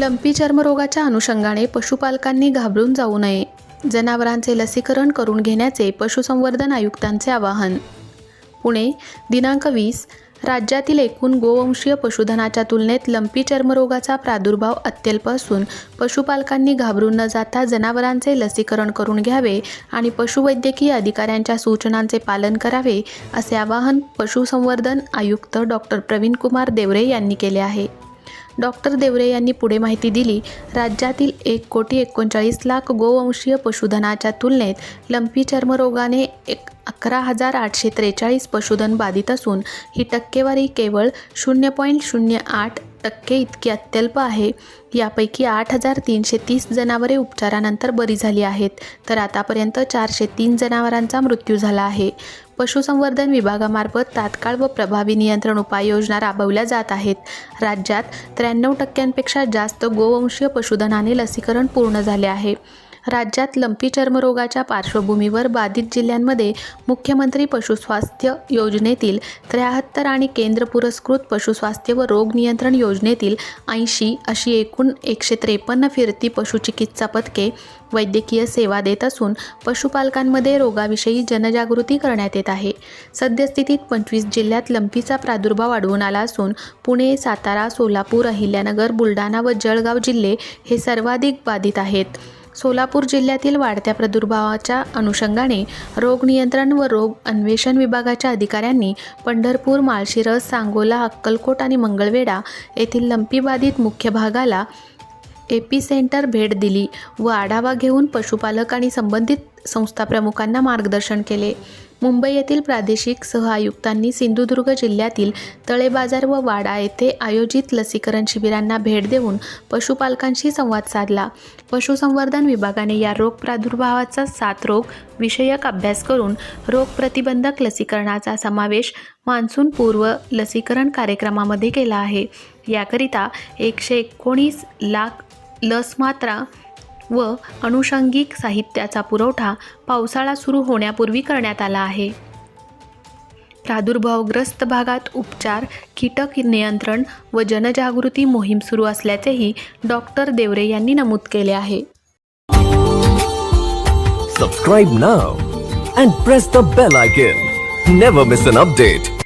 Lumpy चर्मरोगाच्या अनुषंगाने पशुपालकांनी घाबरून जाऊ नये. जनावरांचे लसीकरण करून घेण्याचे पशुसंवर्धन आयुक्तांचे आवाहन. पुणे दिनांक वीस राज्यातील एकूण गोवंशीय पशुधनाच्या तुलनेत लंपी चर्मरोगाचा प्रादुर्भाव अत्यल्प असून पशुपालकांनी घाबरून न जाता जनावरांचे लसीकरण करून घ्यावे आणि पशुवैद्यकीय अधिकाऱ्यांच्या सूचनांचे पालन करावे असे आवाहन पशुसंवर्धन आयुक्त डॉक्टर प्रवीण कुमार देवरे यांनी केले आहे. डॉक्टर देवरे यांनी पुढे माहिती दिली राज्यातील एक कोटी एकोणचाळीस लाख गोवंशीय पशुधनाच्या तुलनेत लंपी चर्मरोगाने एक अकरा हजार आठशे त्रेचाळीस पशुधन बाधित असून ही टक्केवारी केवळ शून्य पॉईंट शून्य आठ टक्के इतकी अत्यल्प आहे. यापैकी आठ हजार तीनशे तीस जनावरे उपचारानंतर बरी झाली आहेत. तर आतापर्यंत चारशे तीन जनावरांचा मृत्यू झाला आहे. पशुसंवर्धन विभागामार्फत तात्काळ व प्रभावी नियंत्रण उपाययोजना राबवल्या जात आहेत. राज्यात त्र्याण्णव टक्क्यांपेक्षा जास्त गोवंशीय पशुधनाने लसीकरण पूर्ण झाले आहे. राज्यात लंपी चर्मरोगाच्या पार्श्वभूमीवर बाधित जिल्ह्यांमध्ये मुख्यमंत्री पशुस्वास्थ्य योजनेतील त्र्याहत्तर आणि केंद्र पुरस्कृत पशुस्वास्थ्य व रोग नियंत्रण योजनेतील ऐंशी अशी एकूण एकशे त्रेपन्न फिरती पशुचिकित्सा पथके वैद्यकीय सेवा देत असून पशुपालकांमध्ये रोगाविषयी जनजागृती करण्यात येत आहे. सद्यस्थितीत पंचवीस जिल्ह्यात लंपीचा प्रादुर्भाव वाढवून आला असून पुणे सातारा सोलापूर अहिल्यानगर बुलढाणा व जळगाव जिल्हे हे सर्वाधिक बाधित आहेत. सोलापूर जिल्ह्यातील वाढत्या प्रादुर्भावाच्या अनुषंगाने रोग नियंत्रण व रोग अन्वेषण विभागाच्या अधिकाऱ्यांनी पंढरपूर माळशिरस सांगोला अक्कलकोट आणि मंगळवेढा येथील लंपीबाधित मुख्य भागाला एपी सेंटर भेट दिली व आढावा घेऊन पशुपालक आणि संबंधित संस्थाप्रमुखांना मार्गदर्शन केले. मुंबई येथील प्रादेशिक सहआयुक्तांनी सिंधुदुर्ग जिल्ह्यातील तळेबाजार व वाडा येथे आयोजित लसीकरण शिबिरांना भेट देऊन पशुपालकांशी संवाद साधला. पशुसंवर्धन विभागाने या रोग प्रादुर्भावाचा साथरोग विषयक अभ्यास करून रोग प्रतिबंधक लसीकरणाचा समावेश मान्सून पूर्व लसीकरण कार्यक्रमामध्ये केला आहे. याकरिता एकशे एकोणीस लाख लस मात्रा व अनुषंगिक साहित्याचा पुरवठा पावसाळा सुरू होण्यापूर्वी करण्यात आला आहे. प्रादुर्भावग्रस्त भागात उपचार कीटक नियंत्रण व जनजागृती मोहीम सुरू असल्याचेही डॉक्टर देवरे यांनी नमूद केले आहे. Subscribe now and press the bell icon never miss an update